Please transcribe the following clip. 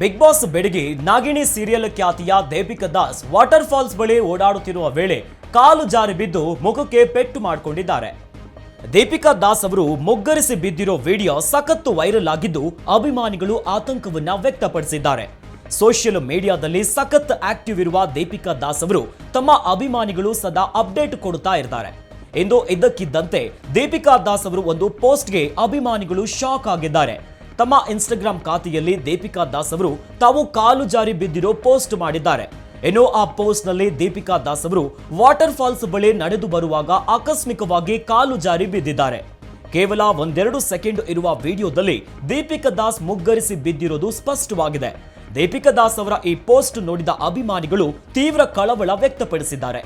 Big Boss ಬೆಡಗಿ Nagini serial ಖ್ಯಾತಿಯ Deepika Das water falls ಬಳಿ ಓಡಾಡುತ್ತಿರುವ ವೇಳೆ ಕಾಲು ಜಾರಿ ಬಿದ್ದು ಮುಖಕ್ಕೆ ಪೆಟ್ಟು ಮಾಡಿಕೊಂಡಿದ್ದಾರೆ. ದೀಪಿಕಾ ದಾಸ್ ಅವರು ಮುಗ್ಗರಿಸಿ ಬಿದ್ದಿರೋ ವಿಡಿಯೋ ಸಖತ್ತು ವೈರಲ್ ಆಗಿದ್ದು ಅಭಿಮಾನಿಗಳು ಆತಂಕವನ್ನ ವ್ಯಕ್ತಪಡಿಸಿದ್ದಾರೆ. ಸೋಷಿಯಲ್ ಮೀಡಿಯಾದಲ್ಲಿ ಸಖತ್ ಆಕ್ಟಿವ್ ಇರುವ ದೀಪಿಕಾ ದಾಸ್ ಅವರು ತಮ್ಮ ಅಭಿಮಾನಿಗಳು ಸದಾ ಅಪ್ಡೇಟ್ ಕೊಡುತ್ತಾ ಇರ್ತಾರೆ. ಇಂದು ಇದ್ದಕ್ಕಿದ್ದಂತೆ ದೀಪಿಕಾ ದಾಸ್ ಅವರು ಒಂದು ಪೋಸ್ಟ್ಗೆ ಅಭಿಮಾನಿಗಳು ಶಾಕ್ ಆಗಿದ್ದಾರೆ. ತಮ್ಮ ಇನ್ಸ್ಟಾಗ್ರಾಂ ಖಾತೆಯಲ್ಲಿ ದೀಪಿಕಾ ದಾಸ್ ಅವರು ತಾವು ಕಾಲು ಜಾರಿ ಬಿದ್ದಿರೋ ಪೋಸ್ಟ್ ಮಾಡಿದ್ದಾರೆ. ಇನ್ನು ಆ ಪೋಸ್ಟ್ನಲ್ಲಿ ದೀಪಿಕಾ ದಾಸ್ ಅವರು ವಾಟರ್ ಫಾಲ್ಸ್ ಬಳಿ ನಡೆದು ಬರುವಾಗ ಆಕಸ್ಮಿಕವಾಗಿ ಕಾಲು ಜಾರಿ ಬಿದ್ದಿದ್ದಾರೆ. ಕೇವಲ ಒಂದೆರಡು ಸೆಕೆಂಡ್ ಇರುವ ವಿಡಿಯೋದಲ್ಲಿ ದೀಪಿಕಾ ದಾಸ್ ಮುಗ್ಗರಿಸಿ ಬಿದ್ದಿರೋದು ಸ್ಪಷ್ಟವಾಗಿದೆ. ದೀಪಿಕಾ ದಾಸ್ ಅವರ ಈ ಪೋಸ್ಟ್ ನೋಡಿದ ಅಭಿಮಾನಿಗಳು ತೀವ್ರ ಕಳವಳ ವ್ಯಕ್ತಪಡಿಸಿದ್ದಾರೆ.